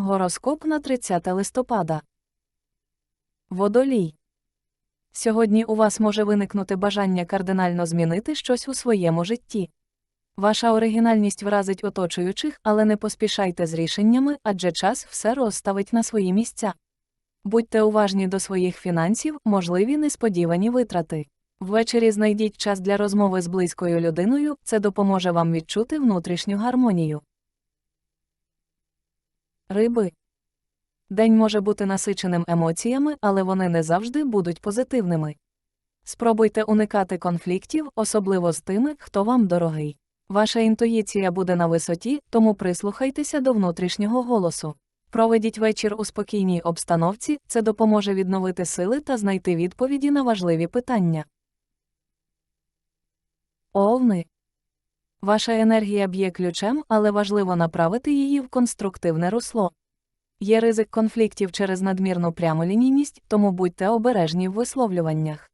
Гороскоп на 30 листопада. Водолій. Сьогодні у вас може виникнути бажання кардинально змінити щось у своєму житті. Ваша оригінальність вразить оточуючих, але не поспішайте з рішеннями, адже час все розставить на свої місця. Будьте уважні до своїх фінансів, можливі несподівані витрати. Ввечері знайдіть час для розмови з близькою людиною, це допоможе вам відчути внутрішню гармонію. Риби. День може бути насиченим емоціями, але вони не завжди будуть позитивними. Спробуйте уникати конфліктів, особливо з тими, хто вам дорогий. Ваша інтуїція буде на висоті, тому прислухайтеся до внутрішнього голосу. Проведіть вечір у спокійній обстановці, це допоможе відновити сили та знайти відповіді на важливі питання. Овни. Ваша енергія б'є ключем, але важливо направити її в конструктивне русло. Є ризик конфліктів через надмірну прямолінійність, тому будьте обережні в висловлюваннях.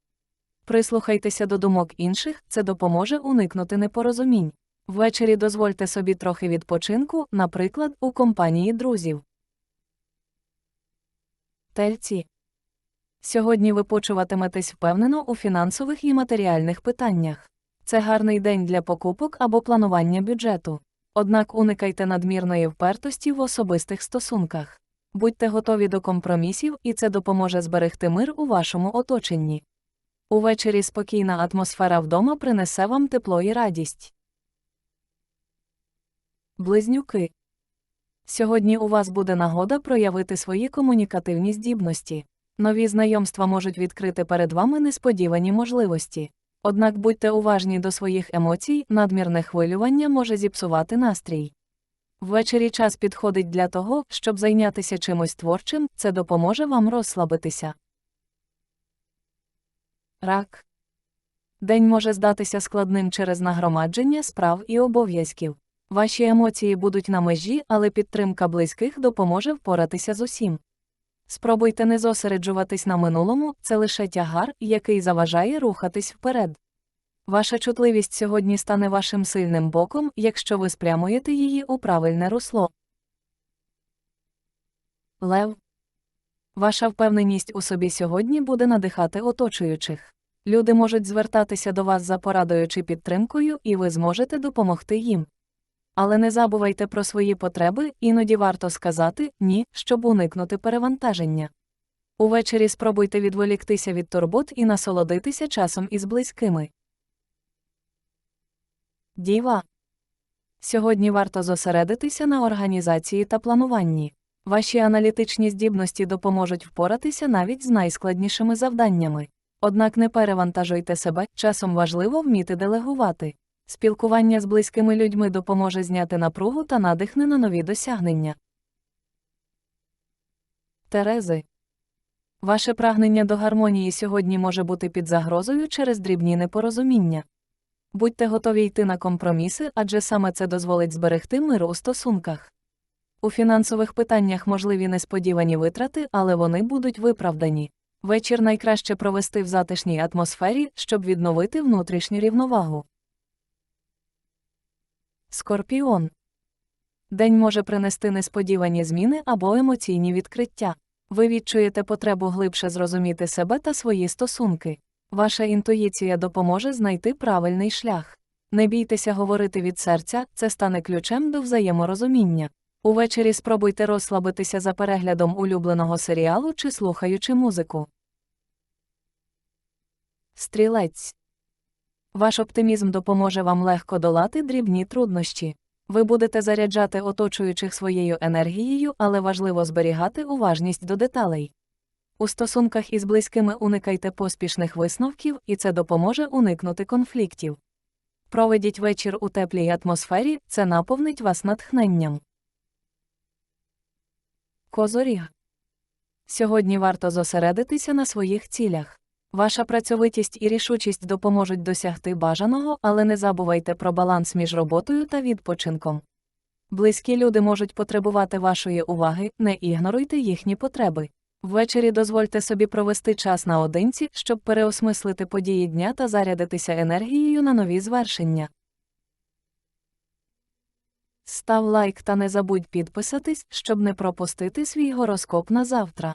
Прислухайтеся до думок інших, це допоможе уникнути непорозумінь. Ввечері дозвольте собі трохи відпочинку, наприклад, у компанії друзів. Тельці. Сьогодні ви почуватиметесь впевнено у фінансових і матеріальних питаннях. Це гарний день для покупок або планування бюджету. Однак уникайте надмірної впертості в особистих стосунках. Будьте готові до компромісів, і це допоможе зберегти мир у вашому оточенні. Увечері спокійна атмосфера вдома принесе вам тепло і радість. Близнюки. Сьогодні у вас буде нагода проявити свої комунікативні здібності. Нові знайомства можуть відкрити перед вами несподівані можливості. Однак будьте уважні до своїх емоцій, надмірне хвилювання може зіпсувати настрій. Ввечері час підходить для того, щоб зайнятися чимось творчим, це допоможе вам розслабитися. Рак. День може здатися складним через нагромадження справ і обов'язків. Ваші емоції будуть на межі, але підтримка близьких допоможе впоратися з усім. Спробуйте не зосереджуватись на минулому, це лише тягар, який заважає рухатись вперед. Ваша чутливість сьогодні стане вашим сильним боком, якщо ви спрямуєте її у правильне русло. Лев. Ваша впевненість у собі сьогодні буде надихати оточуючих. Люди можуть звертатися до вас за порадою чи підтримкою, і ви зможете допомогти їм. Але не забувайте про свої потреби, іноді варто сказати ні, щоб уникнути перевантаження. Увечері спробуйте відволіктися від турбот і насолодитися часом із близькими. Діва. Сьогодні варто зосередитися на організації та плануванні. Ваші аналітичні здібності допоможуть впоратися навіть з найскладнішими завданнями. Однак не перевантажуйте себе, часом важливо вміти делегувати. Спілкування з близькими людьми допоможе зняти напругу та надихне на нові досягнення. Терези. Ваше прагнення до гармонії сьогодні може бути під загрозою через дрібні непорозуміння. Будьте готові йти на компроміси, адже саме це дозволить зберегти мир у стосунках. У фінансових питаннях можливі несподівані витрати, але вони будуть виправдані. Вечір найкраще провести в затишній атмосфері, щоб відновити внутрішню рівновагу. Скорпіон. День може принести несподівані зміни або емоційні відкриття. Ви відчуєте потребу глибше зрозуміти себе та свої стосунки. Ваша інтуїція допоможе знайти правильний шлях. Не бійтеся говорити від серця, це стане ключем до взаєморозуміння. Увечері спробуйте розслабитися за переглядом улюбленого серіалу чи слухаючи музику. Стрілець. Ваш оптимізм допоможе вам легко долати дрібні труднощі. Ви будете заряджати оточуючих своєю енергією, але важливо зберігати уважність до деталей. У стосунках із близькими уникайте поспішних висновків, і це допоможе уникнути конфліктів. Проведіть вечір у теплій атмосфері, це наповнить вас натхненням. Козоріг. Сьогодні варто зосередитися на своїх цілях. Ваша працьовитість і рішучість допоможуть досягти бажаного, але не забувайте про баланс між роботою та відпочинком. Близькі люди можуть потребувати вашої уваги, не ігноруйте їхні потреби. Ввечері дозвольте собі провести час наодинці, щоб переосмислити події дня та зарядитися енергією на нові звершення. Став лайк та не забудь підписатись, щоб не пропустити свій гороскоп на завтра.